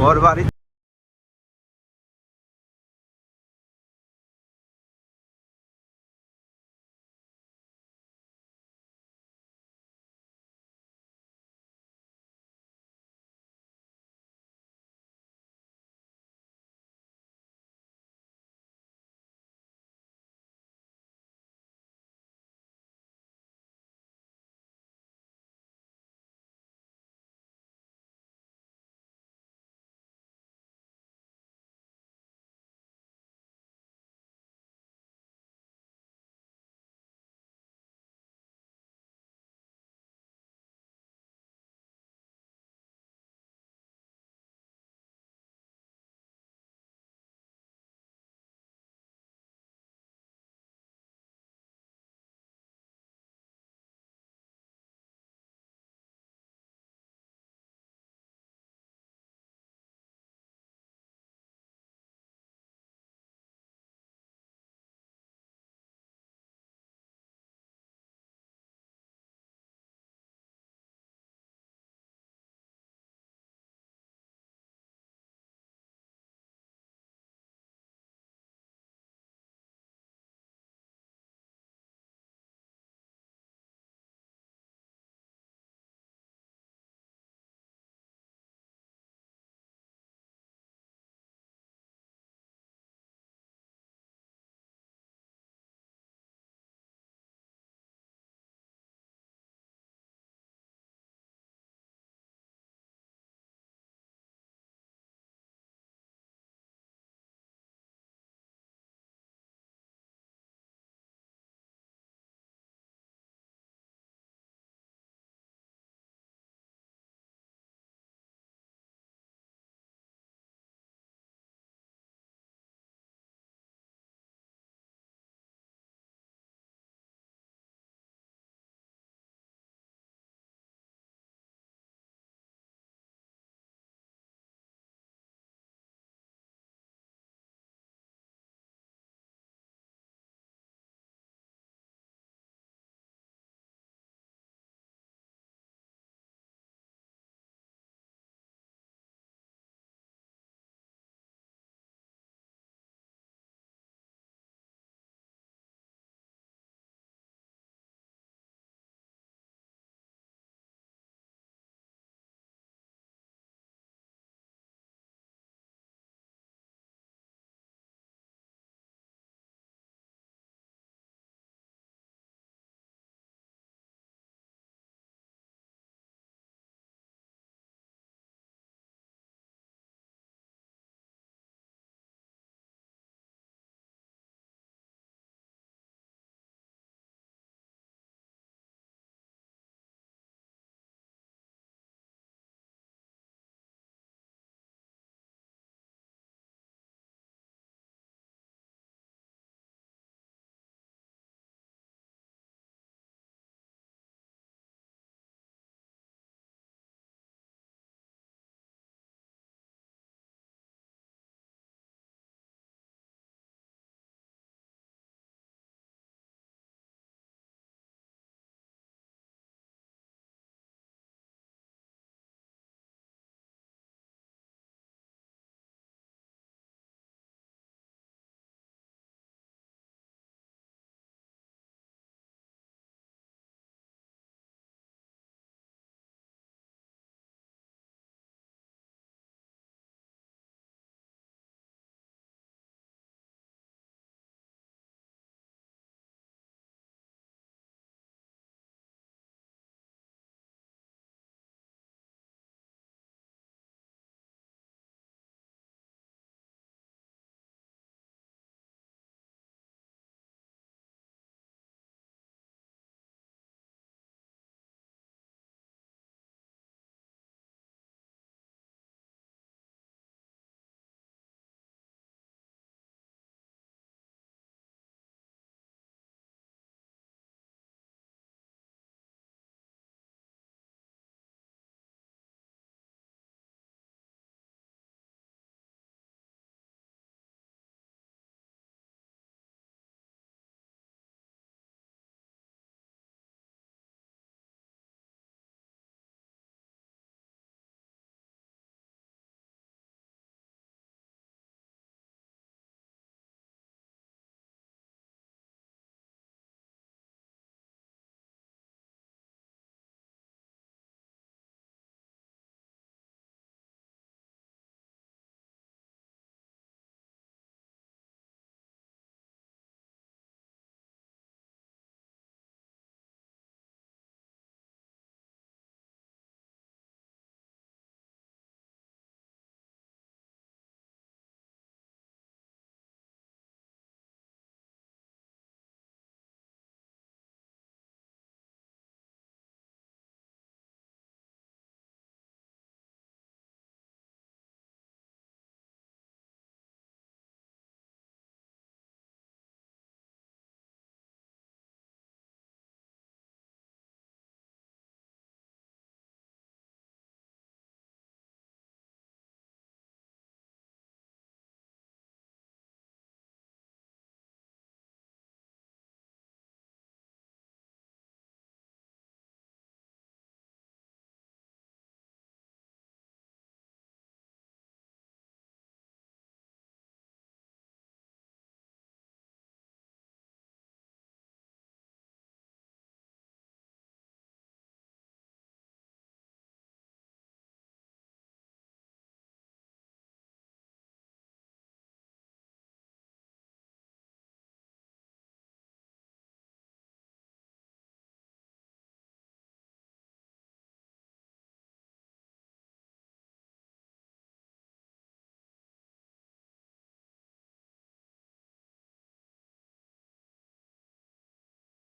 ওর বাড়ি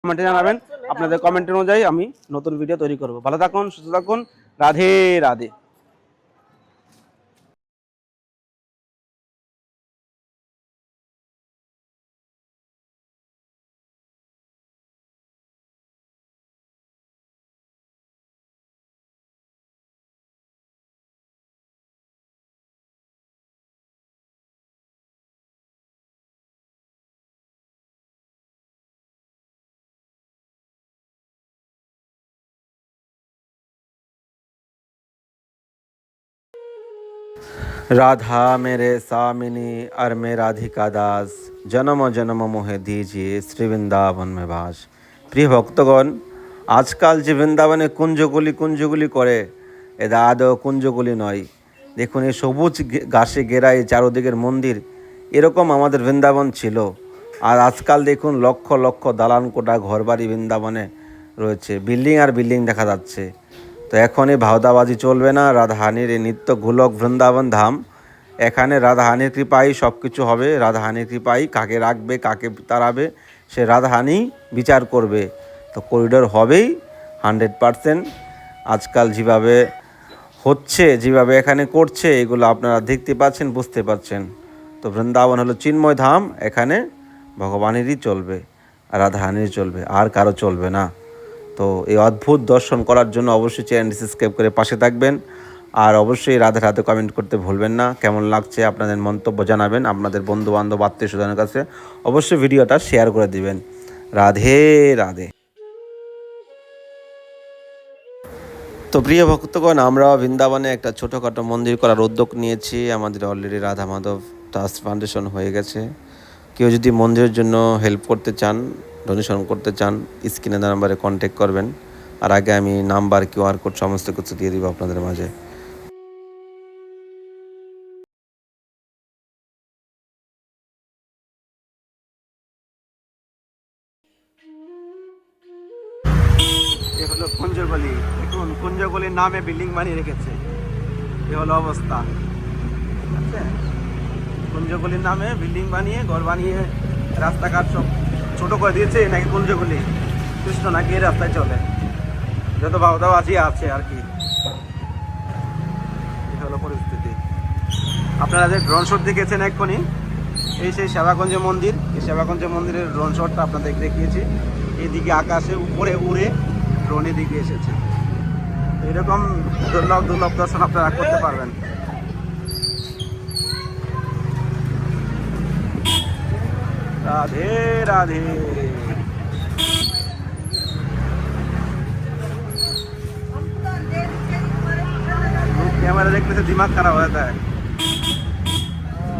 কমেন্টে জানাবেন। আপনাদের কমেন্ট অনুযায়ী আমি নতুন ভিডিও তৈরি করব। ভালো থাকুন, সুস্থ থাকুন। রাধে রাধে। রাধা মেরে সামিনী আর মে রাধিকা দাস জনম জনম মোহে দিজিয়ে শ্রী বৃন্দাবন মে বাস প্রিয় ভক্তগণ আজকাল যে বৃন্দাবনে কুঞ্জগুলি কুঞ্জগুলি করে এদা আদৌ কুঞ্জগুলি নয়। দেখুন, এই সবুজ ঘাসে ঘেরা এই চারোদিকের মন্দির, এরকম আমাদের বৃন্দাবন ছিল। আর আজকাল দেখুন, লক্ষ লক্ষ দালান কোটা ঘরবাড়ি বৃন্দাবনে রয়েছে। বিল্ডিং আর বিল্ডিং দেখা যাচ্ছে। তো এখনই ভাওদাবাজি চলবে না। রাধাহানির এই নিত্য গোলক বৃন্দাবন ধাম। এখানে রাধাহানির কৃপাই সব কিছু হবে। রাধাহানির কৃপাই কাকে রাখবে, কাকে তাড়াবে, সে রাধাহানি বিচার করবে। তো করিডোর হবেই হান্ড্রেড পারসেন্ট। আজকাল যেভাবে হচ্ছে, যেভাবে এখানে করছে, এগুলো আপনারা দেখতে পাচ্ছেন, বুঝতে পারছেন। তো বৃন্দাবন হলো চিন্ময় ধাম। এখানে ভগবানেরই চলবে, রাধাহানির চলবে, আর কারও চলবে না। তো এই অদ্ভুত দর্শন করার জন্য অবশ্যই চ্যানেলটি সাবস্ক্রাইব করে পাশে থাকবেন। আর অবশ্যই রাধে রাধে কমেন্ট করতে ভুলবেন না। কেমন লাগছে আপনাদের মন্তব্য জানাবেন আপনাদের বন্ধু বান্ধব আত্মীয় স্বজনের কাছে। অবশ্যই ভিডিওটা শেয়ার করে দিবেন। রাধে রাধে। তো প্রিয় ভক্তগণ, আমরা বৃন্দাবনে একটা ছোটোখাটো মন্দির করার উদ্যোগ নিয়েছি। আমাদের already Radha Madhav trust foundation হয়ে গেছে। কেউ যদি মন্দিরের জন্য হেল্প করতে চান ডোনেশন করতে চান স্ক্রিনে নাম্বারে কন্ট্যাক্ট করবেন। আর আগে আমি নাম্বার কিউআর কোড সমস্ত কিছু দিয়ে দিব আপনাদের মাঝে। নামে বিল্ডিং বানিয়ে রেখেছে। এ হলো অবস্থা। আছে? কুঞ্জগলির নামে বিল্ডিং বানিয়ে, ঘর বানিয়ে, রাস্তাঘাট সব ছোট করে দিয়েছে নাকি কুঞ্জগলি। কৃষ্ণ নাকি এই রাস্তায় চলে? যত বাবা আছে আছে আর কি। হলো পরিস্থিতি। আপনারা যে ড্রোন শট দেখেছেন এক্ষুনি, এই সেই সেবাগঞ্জ মন্দির। এই সেবাগঞ্জ মন্দিরের ড্রোন শটটা আপনাদের দেখিয়েছি। এদিকে আকাশে উপরে উড়ে ড্রোন দিকে এসেছে। এরকম দুর্লভ দুর্লভ দর্শন আপনারা করতে পারবেন। राधे राधे। कैमरा देखने से दिमाग खराब हो जाता है।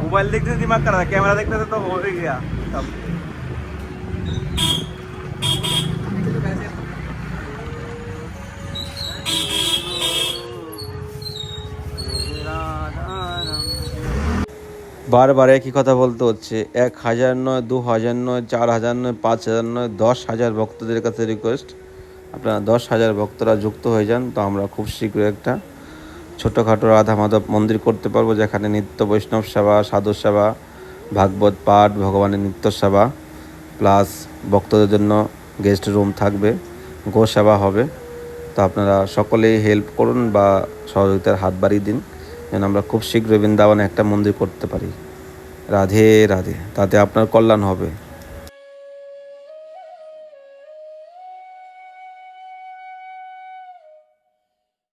मोबाइल देखने से दिमाग खराब कैमरा देखने से तो हो ही गया। सब বারবার একই কথা বলতে হচ্ছে। এক হাজার নয়, দু হাজার নয়, চার হাজার নয়, পাঁচ হাজার নয়, দশ হাজার ভক্তদের কাছে রিকোয়েস্ট আপনারা দশ হাজার ভক্তরা যুক্ত হয়ে যান, তো আমরা খুব শীঘ্রই একটা ছোটোখাটো রাধা মাধব মন্দির করতে পারব, যেখানে নিত্য বৈষ্ণব সেবা, সাধু সেবা, ভাগবত পাঠ, ভগবানের নিত্য সেবা প্লাস ভক্তদের জন্য গেস্ট রুম থাকবে গো সেবা হবে। তো আপনারা সকলেই হেল্প করুন বা সহযোগিতার হাত বাড়িয়ে দিন। যেন আমরা খুব শীঘ্রই বৃন্দাবনে একটা মন্দির করতে পারি। রাধে রাধে, তাতে আপনার কল্যাণ হবে।